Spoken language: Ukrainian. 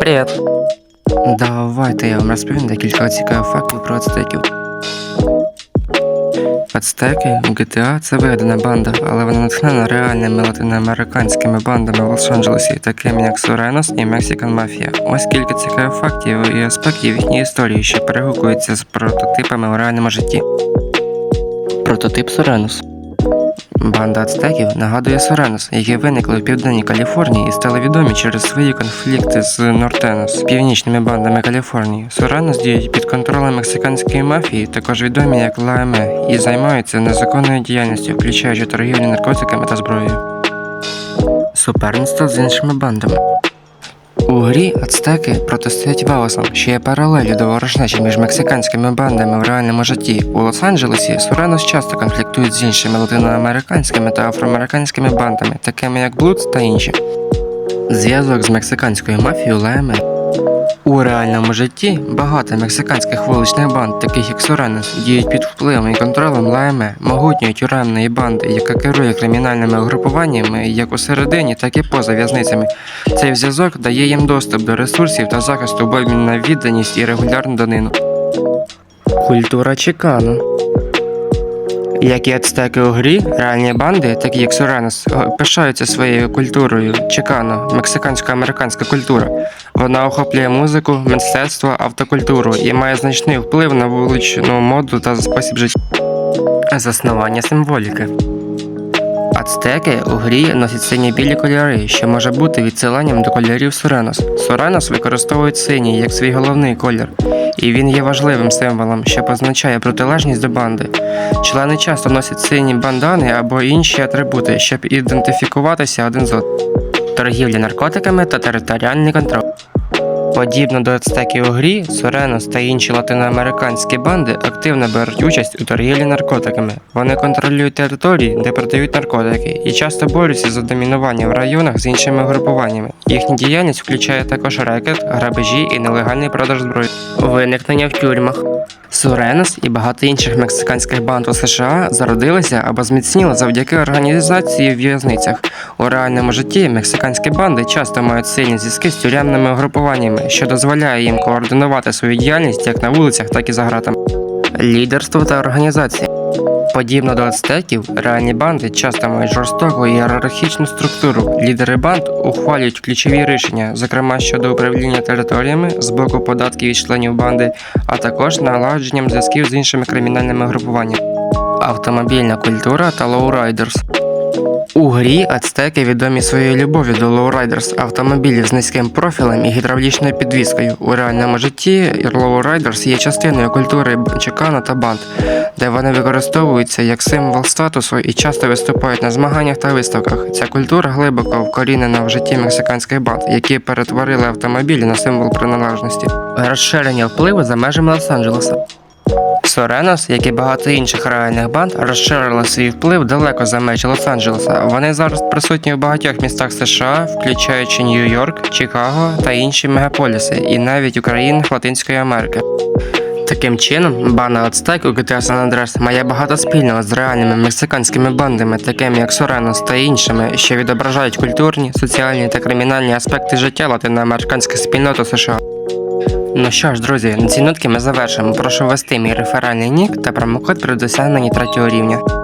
Привіт. Давайте я вам розповім декілька цікавих фактів про ацтеків. Ацтеки у GTA це вигадана банда, але вона натхнена реальними латиноамериканськими бандами в Лос-Анджелесі, такими як Соренос і Мексикан Мафія. Ось кілька цікавих фактів і аспектів їхньої історії, що перегукуються з прототипами у реальному житті. Прототип Соренос. Банда ацтеків нагадує Соренос, які виникли в південній Каліфорнії і стали відомі через свої конфлікти з Нортенос, північними бандами Каліфорнії. Соренос діють під контролем мексиканської мафії, також відомі як ЛАМЕ, і займаються незаконною діяльністю, включаючи торгівлю наркотиками та зброєю. Суперництво з іншими бандами. У грі ацтеки протистоять Ваосам, що є паралелі до ворожнечі між мексиканськими бандами в реальному житті. У Лос-Анджелесі Суренос часто конфліктують з іншими латиноамериканськими та афроамериканськими бандами, такими як Блудс та інші. Зв'язок з мексиканською мафією ЛАМЕ у реальному житті багато мексиканських вуличних банд, таких як Соренос, діють під впливом і контролем ЛАМЕ, могутньої тюремної банди, яка керує кримінальними угрупуваннями як усередині, так і поза в'язницями. Цей зв'язок дає їм доступ до ресурсів та захисту обмін на відданість і регулярну данину. Культура Чикано як і ацтеки у грі, реальні банди, такі як Соренос, пишаються своєю культурою Чикано, мексикансько-американська культура. Вона охоплює музику, мистецтво, автокультуру і має значний вплив на вуличну моду та спосіб життя. Заснування символіки. Ацтеки у грі носять сині білі кольори, що може бути відсиланням до кольорів Соренос. Соренос використовують синій як свій головний колір, і він є важливим символом, що позначає протилежність до банди. Члени часто носять сині бандани або інші атрибути, щоб ідентифікуватися один з одним. Торгівля наркотиками та територіальний контроль. Подібно до ацтеків у грі, Соренос та інші латиноамериканські банди активно беруть участь у торгівлі наркотиками. Вони контролюють території, де продають наркотики, і часто борються за домінування в районах з іншими групуваннями. Їхня діяльність включає також рекет, грабежі і нелегальний продаж зброї. Виникнення в тюрмах. Соренос і багато інших мексиканських банд у США зародилися або зміцніли завдяки організації в в'язницях. У реальному житті мексиканські банди часто мають сильні зв'язки з тюремними угрупуваннями, що дозволяє їм координувати свою діяльність як на вулицях, так і за ґратами. Лідерство та організація. Подібно до ацтеків, реальні банди часто мають жорстоку ієрархічну структуру. Лідери банд ухвалюють ключові рішення, зокрема щодо управління територіями з боку податків від членів банди, а також налагодженням зв'язків з іншими кримінальними групуваннями. Автомобільна культура та лоурайдерс. У грі ацтеки відомі своєю любов'ю до лоурайдерс автомобілів з низьким профілем і гідравлічною підвіскою. У реальному житті лоурайдерс є частиною культури Чикано та банд, де вони використовуються як символ статусу і часто виступають на змаганнях та виставках. Ця культура глибоко вкорінена в житті мексиканських банд, які перетворили автомобілі на символ приналежності. Розширення впливу за межами Лос-Анджелеса. Соренос, як і багато інших реальних банд, розширили свій вплив далеко за межі Лос-Анджелеса. Вони зараз присутні в багатьох містах США, включаючи Нью-Йорк, Чикаго та інші мегаполіси, і навіть у Латинської Америки. Таким чином, банда Ацтек у GTA San Andreas має багато спільного з реальними мексиканськими бандами, такими як Соренос та іншими, що відображають культурні, соціальні та кримінальні аспекти життя латиноамериканських спільнот у США. Ну що ж, друзі, на цій нотки ми завершимо. Прошу ввести мій реферальний нік та промокод при досягненні третього рівня.